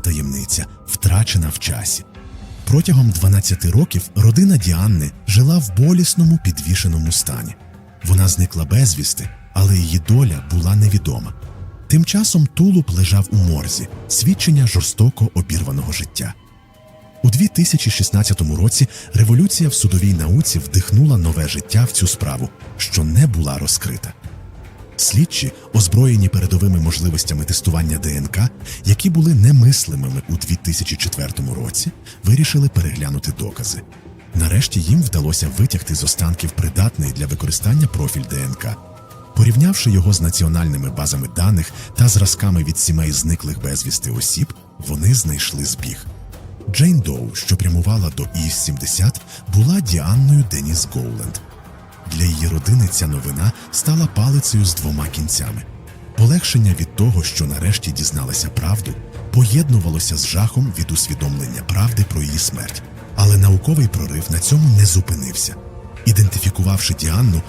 таємниця, втрачена в часі. Протягом 12 років родина Діанни жила в болісному підвішеному стані. Вона зникла безвісти, але її доля була невідома. Тим часом тулуб лежав у морзі, свідчення жорстоко обірваного життя. У 2016 році революція в судовій науці вдихнула нове життя в цю справу, що не була розкрита. Слідчі, озброєні передовими можливостями тестування ДНК, які були немислимими у 2004 році, вирішили переглянути докази. Нарешті їм вдалося витягти з останків придатний для використання профіль ДНК. Порівнявши його з національними базами даних та зразками від сімей зниклих безвісти осіб, вони знайшли збіг. Джейн Доу, що прямувала до ІС-70, була Діанною Деніс Гоуленд. Для її родини ця новина стала палицею з двома кінцями. Полегшення від того, що нарешті дізналася правду, поєднувалося з жахом від усвідомлення правди про її смерть. Але науковий прорив на цьому не зупинився. Ідентифікувавши Діанну,